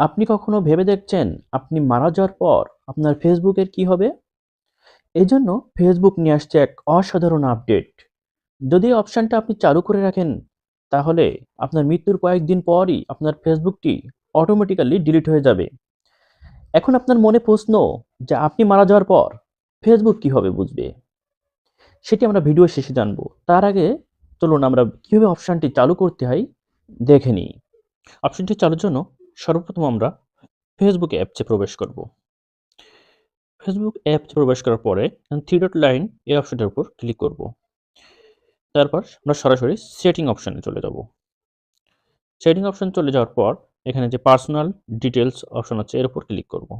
আপনি কখনো ভেবে দেখছেন আপনি মারা যাওয়ার পর আপনার ফেসবুকের কি হবে? এজন্য ফেসবুক নিয়ে আসছে এক অসাধারণ আপডেট। যদি অপশানটা আপনি চালু করে রাখেন, তাহলে আপনার মৃত্যুর কয়েকদিন পরই আপনার ফেসবুকটি অটোমেটিক্যালি ডিলিট হয়ে যাবে। এখন আপনার মনে প্রশ্ন যে আপনি মারা যাওয়ার পর ফেসবুক কীভাবে বুঝবে? সেটি আমরা ভিডিও শেষে জানব। তার আগে চলুন আমরা কীভাবে অপশানটি চালু করতে হয়, দেখে নিই। অপশানটি চালুর জন্য সর্বপ্রথম আমরা ফেসবুক অ্যাপসে প্রবেশ করব। ফেসবুক অ্যাপসে প্রবেশ করার পরে থ্রি ডট লাইন এই অপশনটার উপর ক্লিক করব। তারপর আমরা সরাসরি সেটিং অপশানে চলে যাব। সেটিং অপশন চলে যাওয়ার পর এখানে যে পার্সোনাল ডিটেলস অপশন আছে এর উপর ক্লিক করব।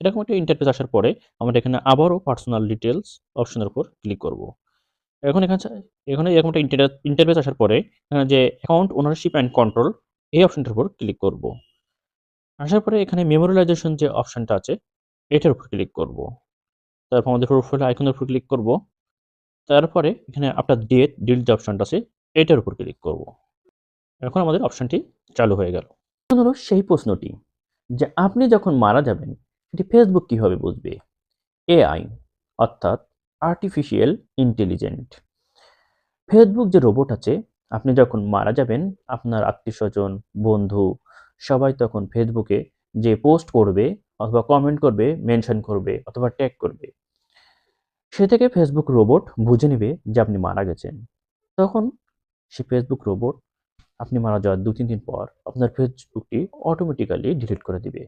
এরকম একটা ইন্টারফেস আসার পরে আমরা এখানে আবারও পার্সোনাল ডিটেলস অপশনের উপর ক্লিক করব। এখন এখানে এখানে এরকম একটা ইন্টারফেস আসার পরে এখানে যে অ্যাকাউন্ট ওনারশিপ অ্যান্ড কন্ট্রোল এই অপশনটার উপর ক্লিক করব। আসার পরে এখানে মেমোরিলাইজেশন যে অপশনটা আছে, এটার উপর ক্লিক করব। তারপর আমাদের প্রোফাইল আইকনের উপর ক্লিক করব। তারপরে এখানে আপনার ডেট ডিল যে অপশনটা আছে, এটার উপর ক্লিক করব। এখন আমাদের অপশনটি চালু হয়ে গেল। এখন হলো সেই প্রশ্নটি, যে আপনি যখন মারা যাবেন সেটি ফেসবুক কীভাবে বুঝবে? এআই অর্থাৎ আর্টিফিশিয়াল ইন্টেলিজেন্ট ফেসবুক যে রোবট আছে, আপনি যখন মারা যাবেন, আপনার আত্মীয় স্বজন, বন্ধু সবাই তখন ফেসবুকে যে পোস্ট করবে অথবা কমেন্ট করবে মেনশন করবে অথবা ট্যাগ করবে, সে থেকে ফেসবুক রোবট বুঝে নেবে যে আপনি মারা গেছেন। তখন সে ফেসবুক রোবট আপনি মারা যাওয়ার দু তিন দিন পর আপনার ফেসবুকটি অটোমেটিক্যালি ডিলিট করে দিবে।